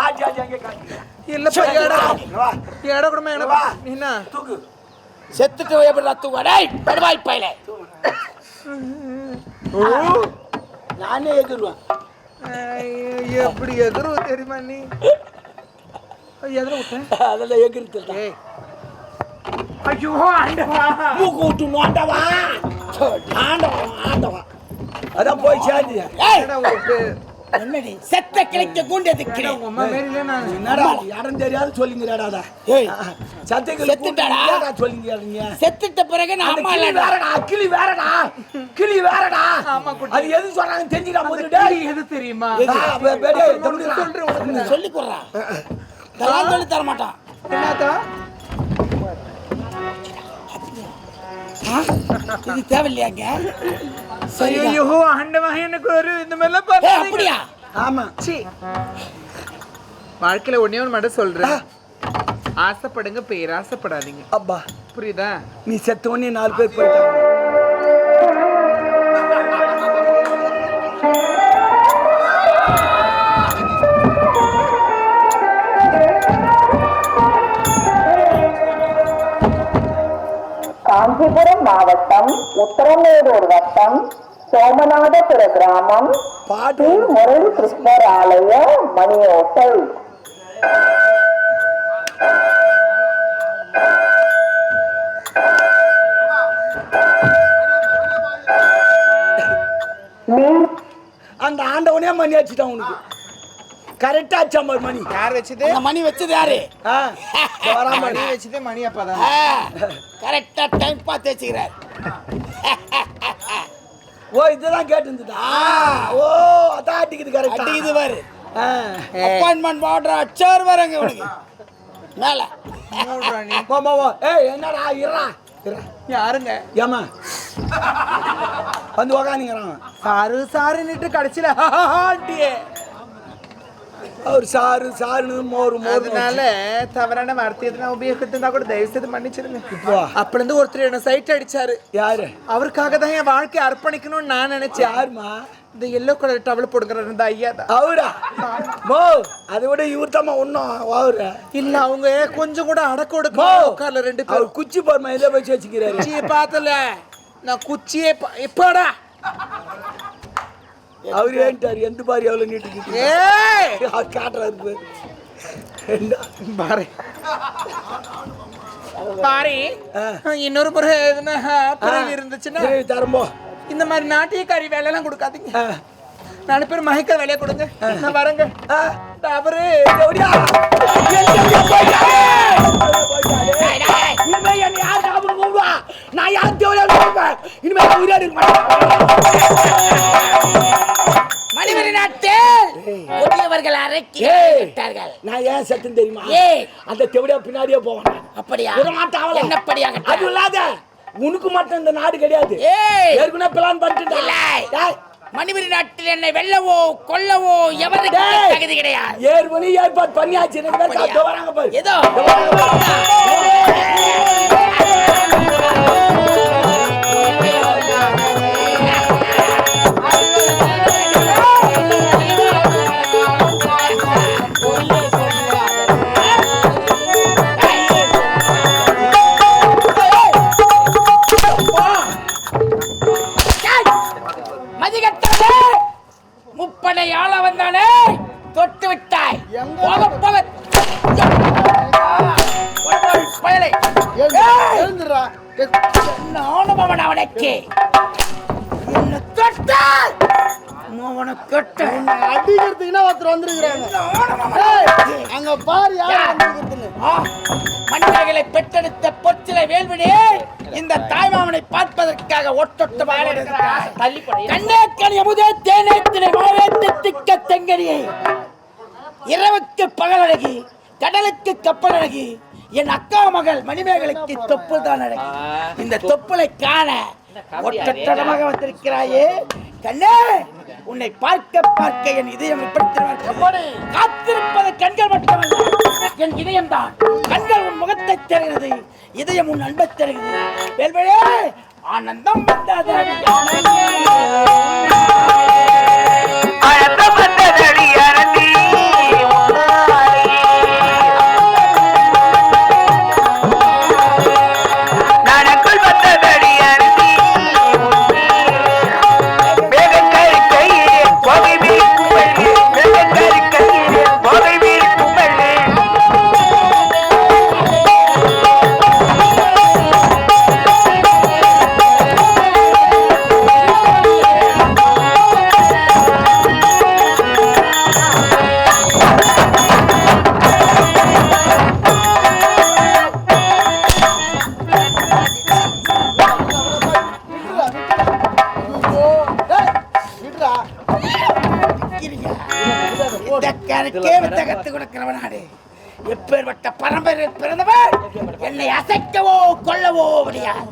ஆச்சி ஆச்சி அங்கே காட்டு இல்லப்பா ஏடா வா. ஏடா கூட என்ன வா. என்ன தூக்கு செத்துட்டு எப்படி தூங்க டேய் படுவாய் பையல. நானே எதிர்வேன் ஐயோ, எப்படி எதிரும் தெரியுமா நீ? எதிர விட்டேன் அதெல்லாம் எகிரித்து ஏய். ஐயோ ஆண்டவா. மூக்கு விட்டு நோண்டவா ஆண்டவா ஆண்டவா. அதான் போய் சேர்ந்து ஏய் என்னடா? செத்த கிளைக்க கூண்டியது கிளை உங்க அம்மா மேரில நான் என்னடா? இடம் தெரியாது சொல்லிங்கிறாடா ஏய் செத்துட்டாடா? சொல்லிங்கிறீங்க செத்துட்ட பிறகு நான் அந்த அம்மா கிளி இல்லடா. வேறடா கிளி வேறடா கிளி வேறடா. ஆமா, குட்டி. அது எது சொன்னாங்க தெரிஞ்சுடா முதல்ல டேய், எது தெரியுமா? சொல்றேன் சொல்லி கொடுறா. இதெல்லாம் சொல்லி தர மாட்டான்? இது தேவையில்லையாங்க ஐயோ ஆண்டவா எனக்கு ஒரு இந்த மாதிரிலாம் பார்த்து அப்படியா? ஆமா. சீ. வாழ்க்கையில ஒண்ணே ஒன்று மட்டும் சொல்றேன். ஆசைப்படுங்க பேராசைப்படாதீங்க. அப்பா. புரியுதா? நீ செத்த உடனே நாலு பேர் போயிட்டாங்க. காஞ்சிபுரம் மாவட்டம் உத்தரமேரூர் வட்டம் சோமநாதபுர கிராமம் முரளி கிருஷ்ணர் ஆலய மணியோசை நீர் அந்த ஆண்டவனே மணி அடிச்சுட்டான் உனக்கு. கரெக்டா அடிச்சா பாரு மணி. யார் வச்சது? அந்த மணி வச்சது யாரு. மணி வச்சது மணி அப்பதான். கரெக்டா டைம் பார்த்து வச்சுக்கிறார். ஓ இதுதான் கேட்டு இருந்ததா ஓ அதான் அடிக்குது கரெக்டா அடிக்குது பாரு. ஆ. அப்பாயின்மெண்ட் ஆர்டர் அச்சார் வரங்க உனக்கு மேல. ஏய் என்னடா இருடா. யாருங்க ஏம்மா? வந்து உக்காந்துங்கிறான் சாரு சாருன்னுட்டு கடைசியில ஆண்டியே. அவர் சாரு சாருன்னு மோரு மோரு அதனால தவறான வார்த்தை எதுனா உபயோகித்திருந்தா கூட தயவு செய்து மன்னிச்சிருங்க. இப்போ. அப்பல இருந்து ஒருத்தர் என்ன சைட் அடிச்சாரு. யாரு? அவருக்காக தான் என் வாழ்க்கையை அர்ப்பணிக்கணும்னு நான் நினைச்சேன். யாருமா இந்த எல்லோ கலர் டவல் போடுங்கிற இந்த ஐயா தான். அவரா? மோ அதை விட இவர் தாம்மா ஒன்றும் அவரு. இல்ல அவங்க கொஞ்சம் கூட அடக்க மோ ஒடுக்க உட்கார்ல ரெண்டு அவர் பேரும் குச்சி போர்மா இதை வச்சு வச்சுக்கிறாரு குச்சியை பார்த்தல. நான் குச்சியே பா- எப்படா? அவர் ஏன்ட்டார் எந்த பாரு எவ்வளவு நீட்டுக்கிட்டு ஏய்! காட்டுறாரு பாரு. பாரு. இன்னொரு பிறவி இருந்துச்சுன்னா தரம்போ இந்த மாதிரி நாட்டியக்காரி வேலையெல்லாம் கொடுக்காதீங்க. நாலு பேர் மயக்க வேலையை கொடுங்க. நான் வரேங்க. அவரு ஏன் சத்தம் தெரியுமா. அந்த தெவடியா பின்னாடியே போவேன் அப்படியா? அவளை. என்னப்படியாக அது இல்லாத உனக்கு மட்டும் இந்த நாடு கிடையாது. ஏற்கனவே பிளான் பண்ணிட்டு. இல்லை. மணிவரி நாட்டில் என்னை வெல்லவோ கொல்லவோ எவருக்கு. தகுதி கிடையாது. மணி ஏற்பாடு பண்ணியாச்சு. ஏதோ. நானும் அவனுக்கு? என்ன தொட்டால் அவனை தொட்ட. அடிக்கிறதுக்குன்னா ஒருத்தர் வந்திருக்கிறாங்க. அங்க பாரு யார் வந்திருக்கிறதுன்னு மனிதர்களை பெற்றெடுத்த பொச்சிலை வேல்வினே இந்த தாய்மாமனை பார்ப்பதற்காக ஒட்டொட்டு கண்ணே கனி அமுதே தேனே மாவேத்து திக்க தெங்கனியே இரவுக்கு பகலழகி கடலுக்கு கப்பலழகி என் அக்கா மகள் மணிமேகலைக்கு தொப்புள் தான் அழகி. இந்த தொப்புளை காண ஒட்டமாக வந்திருக்கிறாயே. கண்ணே உன்னை பார்க்க பார்க்க என் இதயம்? காத்திருப்பது கண்கள் மட்டுமல்ல என் இதயம் தான் கண்கள் உன் முகத்தை தெரிகிறது இதயம் உன் அன்பை தெரிகிறது. வேல்வழே ஆனந்தம் வந்தது. எப்பேற்பட்ட பரம்பரை பிறந்தவர் என்னை அசைக்கவோ கொல்லவோ முடியாது.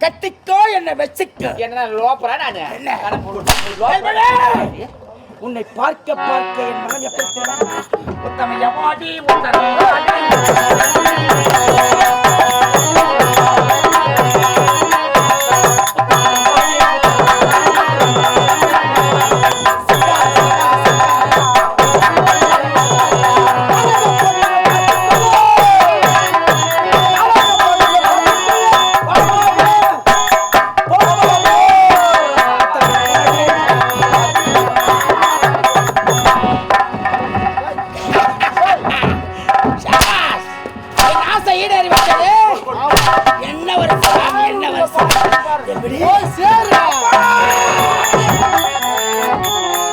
கட்டிக்கோ என்னை வச்சுக்கோ. என்ன? லோப்பரா நானு! உன்னை பார்க்க பார்க்க என் மகன் எப்படி தெரியுமா? உத்தம ஆசை ஈடேறிவிட்டது. என்ன ஒரு என்ன ஒரு. எப்படி?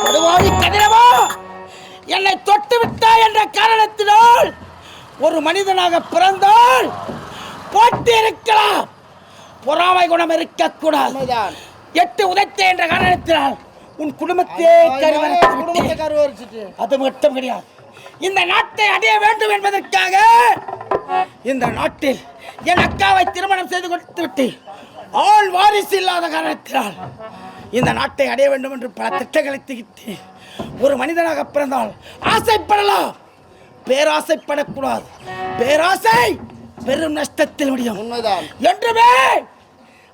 கொடுவாடி கதிரவா என்னை தொட்டு விட்டாய் என்ற காரணத்தினால் ஒரு மனிதனாக பிறந்தால் போட்டி இருக்கலாம் பொறாமை குணம் இருக்கக்கூடாது. எட்டு உதைத்தே என்ற காரணத்தினால் உன் குடும்பத்தையே கருவறுத்து அது மட்டும் கிடையாது இந்த நாட்டை அடைய வேண்டும் என்பதற்காக இந்த நாட்டில் என் அக்காவை திருமணம் செய்து கொடுத்து விட்டு ஆள் வாரிசு இல்லாத காரணத்தினால் இந்த நாட்டை அடைய வேண்டும் என்று பல திட்டங்களை திகிட்டு ஒரு மனிதனாக பிறந்தால் ஆசைப்படலாம். பேராசைப்படக்கூடாது. பேராசை பெரும் நஷ்டத்தில் முடியும். உண்மைதான். என்றுமே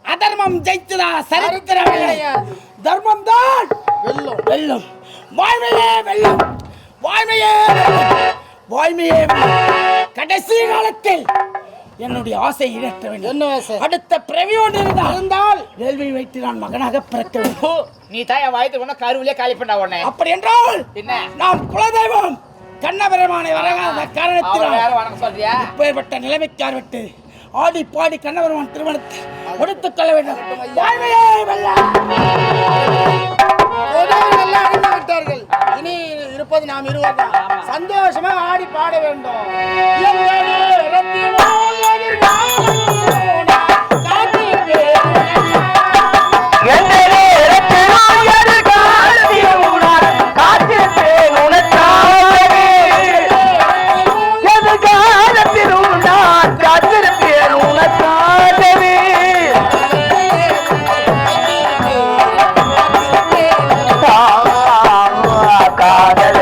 அதர்மம் ஜெயித்ததா சரித்திரம் தர்மம் தான் வெல்லும். வெல்லும். வாய்மையே வெல்லும். வாய்மையே. வாய்மையே. கடைசி காலத்தில் என்னுடைய ஆசை ஈடேற்ற வேண்டும். என்ன ஆசை? அடுத்த பிறவி ஒன்று இருந்தால்? வேள்வி வைத்து நான் மகனாக பிறக்க வேண்டும். நீ என் வயத்து ஒண்ணு கருவிலே காலி பண்ணா உடனே. அப்படி என்றால் என்ன? நாம் குலதெய்வம் கண்ணபெருமானை வழங்காத காரணத்தினால் சொல்றியா? இப்பேற்பட்ட நிலைமைக்கார் விட்டு ஆடி பாடி கண்ணபெருமான் திருமணத்தை முடித்துக் கொள்ள வேண்டும். வாய்மையே அடைந்து விட்டார்கள் இனி இருப்பது நாம் இருவர் தான் சந்தோஷமா ஆடி பாட வேண்டும். காதல்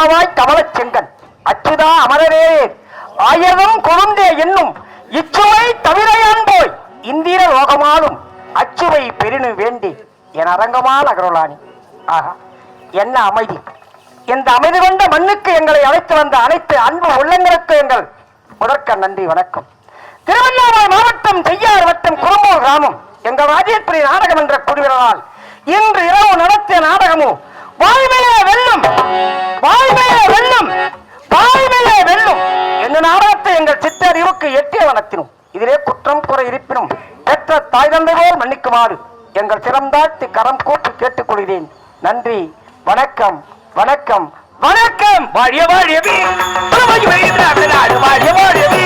அளவாய் கமலச் செங்கன். அச்சுதா அமரவே ஆயிரம் கொழுந்தே என்னும் இச்சுவை தவிரையான் போய் இந்திர லோகமாலும் அச்சுவை பெருணு வேண்டி என் அரங்கமால் அகரலானி ஆஹா என்ன அமைதி. இந்த அமைதி கொண்ட மண்ணுக்கு எங்களை அழைத்து வந்த அனைத்து அன்பு உள்ளங்களுக்கு எங்கள் முதற்க நன்றி வணக்கம். திருவண்ணாமலை மாவட்டம் செய்யார் வட்டம் குறும்பூர் கிராமம். எங்கள் ராஜேஸ்வரி நாடகம் என்ற குழுவினரால் இன்று இரவு நடத்திய நாடகமும் வாய்மையே வெல்லும். வாய்மையே வெல்லும். வாய்மையே வெல்லும். எங்கள் நாடாத்தை எங்கள் சித்தறிவுக்கு எட்டிய வனத்தினும் இதிலே குற்றம் குறை இருப்பினும் பெற்ற தாய் தந்தையோர் மன்னிக்குமாறு எங்கள் சிறந்தாழ்த்தி கரம் கூப்பி கேட்டுக்கொள்கிறேன். நன்றி. வணக்கம். வணக்கம். வணக்கம். வாழிய வாழியவே வாழிய வாழியவே